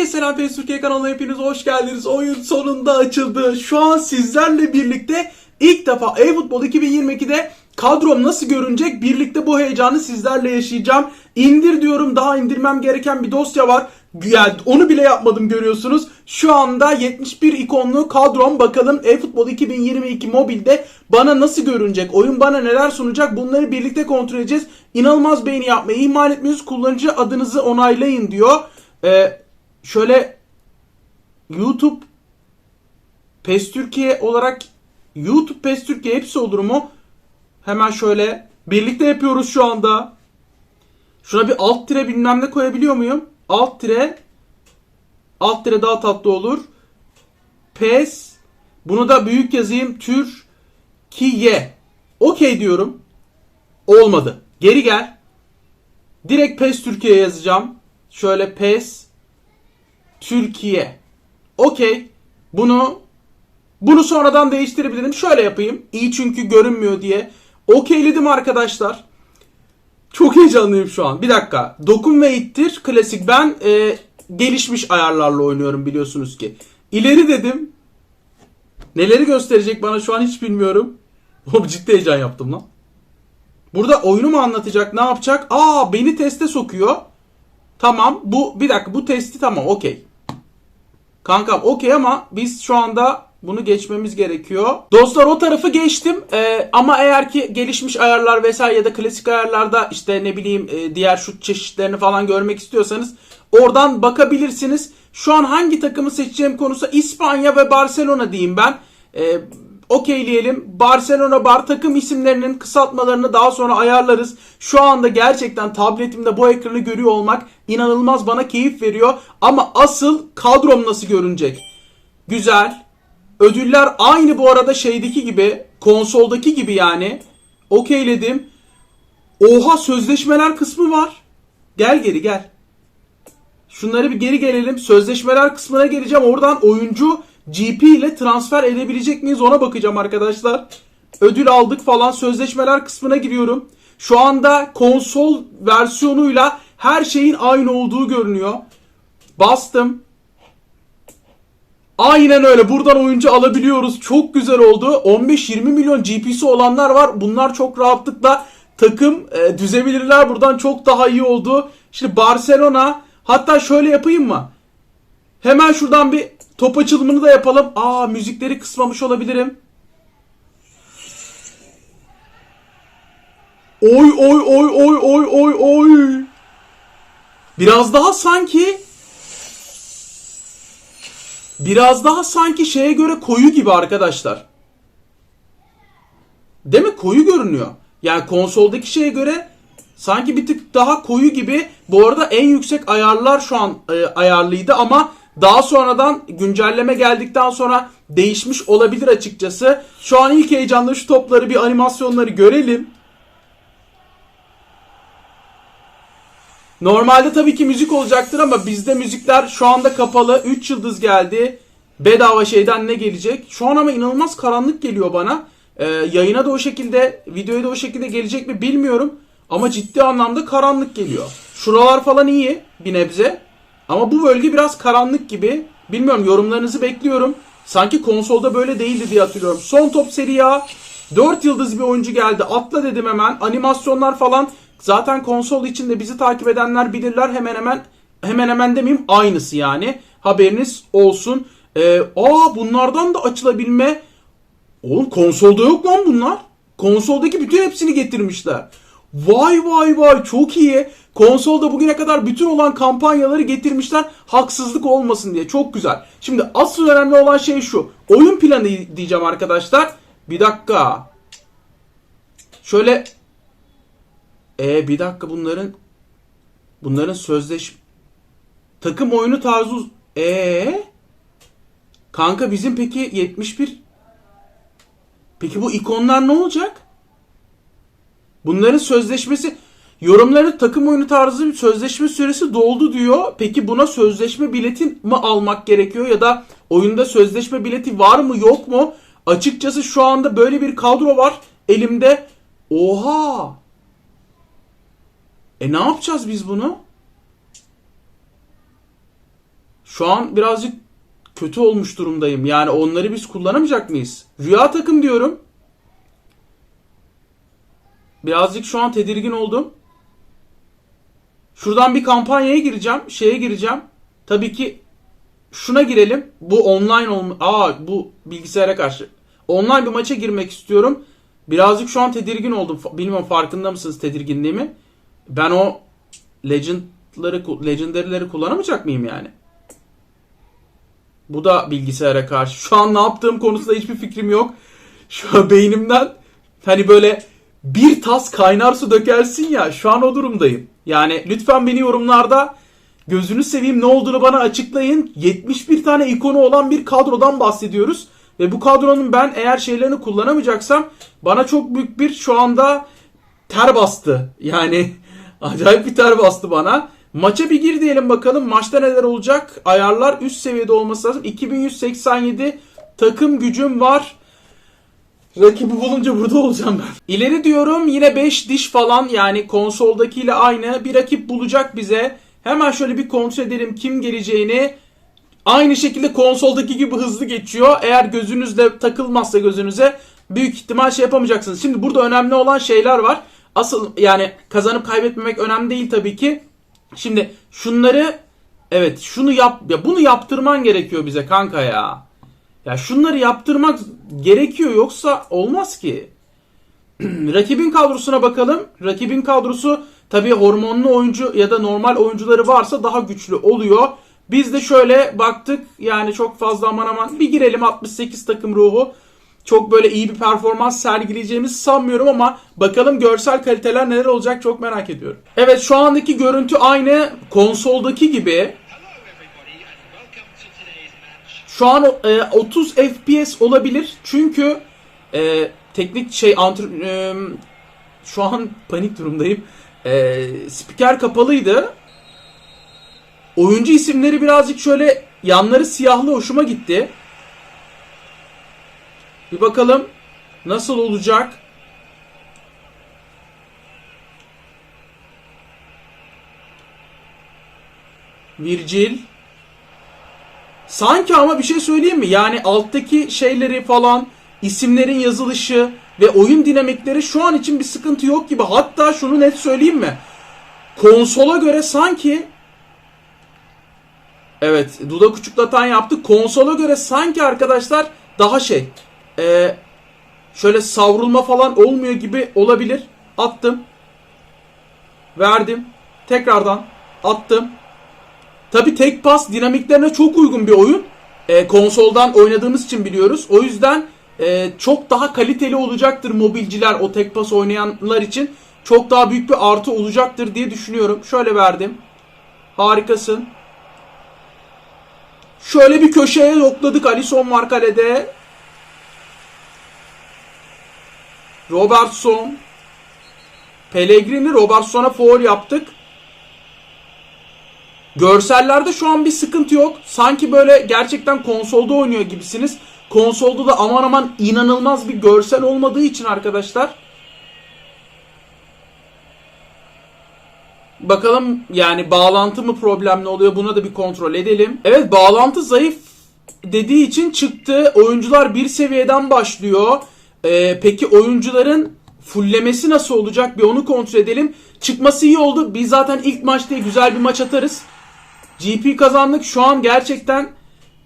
Herkese selam Face Türkiye kanalına hepiniz hoş geldiniz. Oyun sonunda açıldı. Şu an sizlerle birlikte ilk defa eFootball 2022'de kadrom nasıl görünecek birlikte bu heyecanı sizlerle yaşayacağım. İndir diyorum daha indirmem gereken bir dosya var. Yani onu bile yapmadım görüyorsunuz. Şu anda 71 ikonlu kadrom bakalım eFootball 2022 mobilde bana nasıl görünecek? Oyun bana neler sunacak? Bunları birlikte kontrol edeceğiz. İnanılmaz beğeni yapmayı ihmal etmiyoruz. Kullanıcı adınızı onaylayın diyor. Ee, şöyle YouTube PES Türkiye olarak YouTube PES Türkiye hepsi olur mu? Hemen şöyle birlikte yapıyoruz şu anda. Şuna bir alt tire bilmem ne koyabiliyor muyum? Alt tire alt tire daha tatlı olur. PES bunu da büyük yazayım. Türkiye. Okey diyorum. Olmadı. Geri gel. Direkt PES Türkiye yazacağım. Şöyle PES Türkiye. Okey. Bunu bunu sonradan değiştirebilirim. Şöyle yapayım. İyi çünkü görünmüyor diye. Okeyledim arkadaşlar. Çok heyecanlıyım şu an. Bir dakika. Dokun ve ittir. Klasik. Ben e, gelişmiş ayarlarla oynuyorum biliyorsunuz ki. İleri dedim. Neleri gösterecek bana şu an hiç bilmiyorum. Oğlum ciddi heyecan yaptım lan. Burada oyunu mu anlatacak? Ne yapacak? Aa beni teste sokuyor. Tamam. Bu bir dakika bu testi tamam okey. Kankam okey ama biz şu anda bunu geçmemiz gerekiyor. Dostlar o tarafı geçtim Ee, ama eğer ki gelişmiş ayarlar vesaire ya da klasik ayarlarda işte ne bileyim e, diğer şut çeşitlerini falan görmek istiyorsanız oradan bakabilirsiniz. Şu an hangi takımı seçeceğim konusu İspanya ve Barcelona diyeyim ben. Ee, okeyleyelim. Barcelona bar takım isimlerinin kısaltmalarını daha sonra ayarlarız. Şu anda gerçekten tabletimde bu ekranı görüyor olmak inanılmaz bana keyif veriyor. Ama asıl kadrom nasıl görünecek? Güzel. Ödüller aynı bu arada şeydeki gibi, konsoldaki gibi yani. Okeyledim. Oha sözleşmeler kısmı var. Gel geri gel. Şunları bir geri gelelim. Sözleşmeler kısmına geleceğim. Oradan oyuncu GP ile transfer edebilecek miyiz ona bakacağım arkadaşlar. Ödül aldık falan sözleşmeler kısmına giriyorum. Şu anda konsol versiyonuyla her şeyin aynı olduğu görünüyor. Bastım. Aynen öyle. Buradan oyuncu alabiliyoruz. Çok güzel oldu. 15-20 milyon GP'si olanlar var. Bunlar çok rahatlıkla takım e, düzebilirler. Buradan çok daha iyi oldu. Şimdi Barcelona hatta şöyle yapayım mı? Hemen şuradan bir top açılımını da yapalım. Aa müzikleri kısmamış olabilirim. Oy oy oy oy oy oy oy. Biraz daha sanki biraz daha sanki şeye göre koyu gibi arkadaşlar. Değil mi? Koyu görünüyor. Yani konsoldaki şeye göre sanki bir tık daha koyu gibi. Bu arada en yüksek ayarlar şu an e, ayarlıydı ama daha sonradan güncelleme geldikten sonra değişmiş olabilir açıkçası. Şu an ilk heyecanla şu topları bir animasyonları görelim. Normalde tabii ki müzik olacaktır ama bizde müzikler şu anda kapalı. 3 yıldız geldi. Bedava şeyden ne gelecek? Şu an ama inanılmaz karanlık geliyor bana. Ee, yayına da o şekilde, videoya da o şekilde gelecek mi bilmiyorum. Ama ciddi anlamda karanlık geliyor. Şuralar falan iyi bir nebze. Ama bu bölge biraz karanlık gibi. Bilmiyorum yorumlarınızı bekliyorum. Sanki konsolda böyle değildi diye hatırlıyorum. Son top seri A. 4 yıldız bir oyuncu geldi. Atla dedim hemen. Animasyonlar falan. Zaten konsol içinde bizi takip edenler bilirler. Hemen hemen hemen hemen demeyeyim aynısı yani. Haberiniz olsun. Ee, aa bunlardan da açılabilme. Oğlum konsolda yok lan bunlar. Konsoldaki bütün hepsini getirmişler. Vay vay vay çok iyi. Konsolda bugüne kadar bütün olan kampanyaları getirmişler haksızlık olmasın diye. Çok güzel. Şimdi asıl önemli olan şey şu. Oyun planı diyeceğim arkadaşlar. Bir dakika. Şöyle e bir dakika bunların bunların sözleş takım oyunu tarzı e kanka bizim peki 71 Peki bu ikonlar ne olacak? Bunların sözleşmesi yorumları takım oyunu tarzı bir sözleşme süresi doldu diyor. Peki buna sözleşme bileti mi almak gerekiyor ya da oyunda sözleşme bileti var mı yok mu? Açıkçası şu anda böyle bir kadro var elimde. Oha! E ne yapacağız biz bunu? şu an birazcık kötü olmuş durumdayım. Yani onları biz kullanamayacak mıyız? Rüya takım diyorum. Birazcık şu an tedirgin oldum. Şuradan bir kampanyaya gireceğim. Şeye gireceğim. Tabii ki şuna girelim. Bu online olma... Aa bu bilgisayara karşı. Online bir maça girmek istiyorum. Birazcık şu an tedirgin oldum. Bilmiyorum farkında mısınız tedirginliğimi? Ben o legend'ları, legendary'leri kullanamayacak mıyım yani? Bu da bilgisayara karşı. Şu an ne yaptığım konusunda hiçbir fikrim yok. Şu an beynimden hani böyle bir tas kaynar su dökersin ya şu an o durumdayım. Yani lütfen beni yorumlarda gözünü seveyim ne olduğunu bana açıklayın. 71 tane ikonu olan bir kadrodan bahsediyoruz. Ve bu kadronun ben eğer şeylerini kullanamayacaksam bana çok büyük bir şu anda ter bastı. Yani acayip bir ter bastı bana. Maça bir gir diyelim bakalım. Maçta neler olacak? Ayarlar üst seviyede olması lazım. 2187 takım gücüm var. Rakibi bulunca burada olacağım ben. İleri diyorum yine 5 diş falan yani konsoldakiyle aynı bir rakip bulacak bize. Hemen şöyle bir kontrol edelim kim geleceğini. Aynı şekilde konsoldaki gibi hızlı geçiyor. Eğer gözünüzle takılmazsa gözünüze büyük ihtimal şey yapamayacaksınız. Şimdi burada önemli olan şeyler var. Asıl yani kazanıp kaybetmemek önemli değil tabii ki. Şimdi şunları evet şunu yap ya bunu yaptırman gerekiyor bize kanka ya. Ya şunları yaptırmak gerekiyor yoksa olmaz ki. Rakibin kadrosuna bakalım. Rakibin kadrosu tabii hormonlu oyuncu ya da normal oyuncuları varsa daha güçlü oluyor. Biz de şöyle baktık yani çok fazla aman aman bir girelim 68 takım ruhu. Çok böyle iyi bir performans sergileyeceğimizi sanmıyorum ama bakalım görsel kaliteler neler olacak çok merak ediyorum. Evet şu andaki görüntü aynı konsoldaki gibi. Şu an e, 30 FPS olabilir. Çünkü e, teknik şey antr- e, şu an panik durumdayım. E, spiker kapalıydı. Oyuncu isimleri birazcık şöyle yanları siyahlı hoşuma gitti. Bir bakalım nasıl olacak. Virgil. Sanki ama bir şey söyleyeyim mi? Yani alttaki şeyleri falan, isimlerin yazılışı ve oyun dinamikleri şu an için bir sıkıntı yok gibi. Hatta şunu net söyleyeyim mi? Konsola göre sanki Evet, dudak uçuklatan yaptı. Konsola göre sanki arkadaşlar daha şey. e, şöyle savrulma falan olmuyor gibi olabilir. Attım. Verdim. Tekrardan attım. Tabi tek pas dinamiklerine çok uygun bir oyun. E, konsoldan oynadığımız için biliyoruz. O yüzden e, çok daha kaliteli olacaktır mobilciler o tek pas oynayanlar için. Çok daha büyük bir artı olacaktır diye düşünüyorum. Şöyle verdim. Harikasın. Şöyle bir köşeye yokladık. Alisson var kalede. Robertson. Pellegrini Robertson'a foul yaptık. Görsellerde şu an bir sıkıntı yok. Sanki böyle gerçekten konsolda oynuyor gibisiniz. Konsolda da aman aman inanılmaz bir görsel olmadığı için arkadaşlar. Bakalım yani bağlantı mı problemli oluyor buna da bir kontrol edelim. Evet bağlantı zayıf dediği için çıktı. Oyuncular bir seviyeden başlıyor. Ee, peki oyuncuların fullemesi nasıl olacak bir onu kontrol edelim. Çıkması iyi oldu. Biz zaten ilk maçta güzel bir maç atarız. GP kazandık. Şu an gerçekten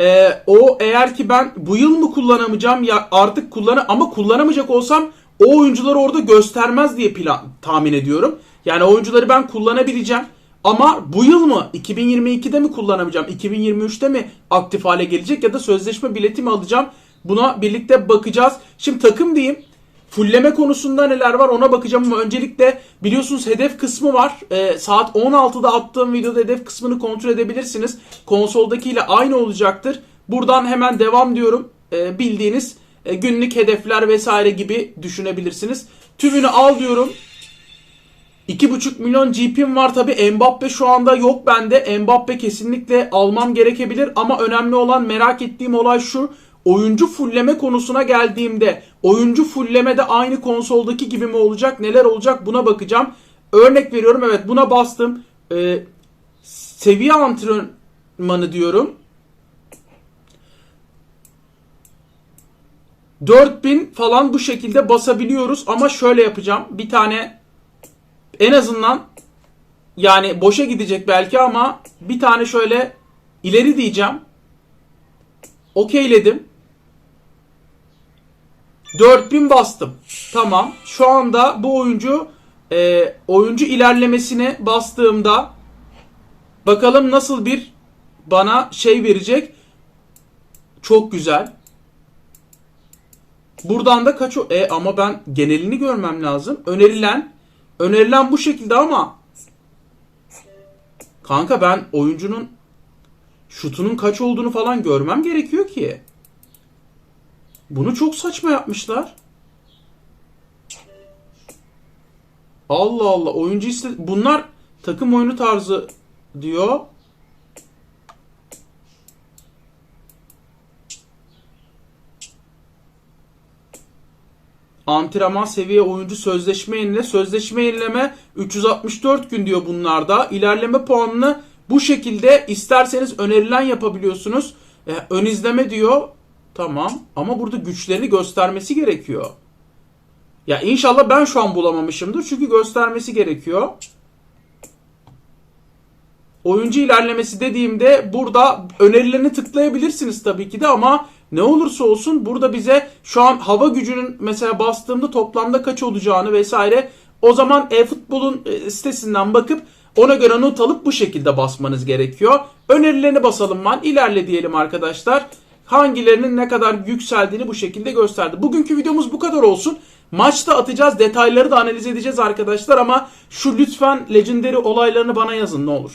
e, o eğer ki ben bu yıl mı kullanamayacağım ya artık kullan ama kullanamayacak olsam o oyuncuları orada göstermez diye plan tahmin ediyorum. Yani oyuncuları ben kullanabileceğim. Ama bu yıl mı 2022'de mi kullanamayacağım? 2023'te mi aktif hale gelecek ya da sözleşme bileti mi alacağım? Buna birlikte bakacağız. Şimdi takım diyeyim. Fulleme konusunda neler var ona bakacağım ama öncelikle biliyorsunuz hedef kısmı var. Ee, saat 16'da attığım videoda hedef kısmını kontrol edebilirsiniz. Konsoldakiyle aynı olacaktır. Buradan hemen devam diyorum. Ee, bildiğiniz e, günlük hedefler vesaire gibi düşünebilirsiniz. Tümünü al diyorum. 2,5 milyon GP'm var tabi Mbappe şu anda yok bende. Mbappe kesinlikle almam gerekebilir ama önemli olan merak ettiğim olay şu. Oyuncu fulleme konusuna geldiğimde Oyuncu fulleme de aynı konsoldaki gibi mi olacak? Neler olacak? Buna bakacağım. Örnek veriyorum. Evet buna bastım. Ee, seviye antrenmanı diyorum. 4000 falan bu şekilde basabiliyoruz ama şöyle yapacağım. Bir tane en azından yani boşa gidecek belki ama bir tane şöyle ileri diyeceğim. Okeyledim. 4000 bastım. Tamam. Şu anda bu oyuncu e, oyuncu ilerlemesine bastığımda bakalım nasıl bir bana şey verecek. Çok güzel. Buradan da kaç o- e ama ben genelini görmem lazım. Önerilen önerilen bu şekilde ama kanka ben oyuncunun şutunun kaç olduğunu falan görmem gerekiyor ki. Bunu çok saçma yapmışlar. Allah Allah oyuncu iste bunlar takım oyunu tarzı diyor. Antrenman seviye oyuncu sözleşme yenile. Sözleşme yenileme 364 gün diyor bunlarda. İlerleme puanını bu şekilde isterseniz önerilen yapabiliyorsunuz. E, ön izleme diyor. Tamam ama burada güçlerini göstermesi gerekiyor. Ya inşallah ben şu an bulamamışımdır çünkü göstermesi gerekiyor. Oyuncu ilerlemesi dediğimde burada önerilerini tıklayabilirsiniz tabii ki de ama ne olursa olsun burada bize şu an hava gücünün mesela bastığımda toplamda kaç olacağını vesaire o zaman e-futbolun e, sitesinden bakıp ona göre not alıp bu şekilde basmanız gerekiyor. Önerilerini basalım ben. ilerle diyelim arkadaşlar. Hangilerinin ne kadar yükseldiğini bu şekilde gösterdi. Bugünkü videomuz bu kadar olsun. Maçta atacağız. Detayları da analiz edeceğiz arkadaşlar ama şu lütfen Legendary olaylarını bana yazın ne olur.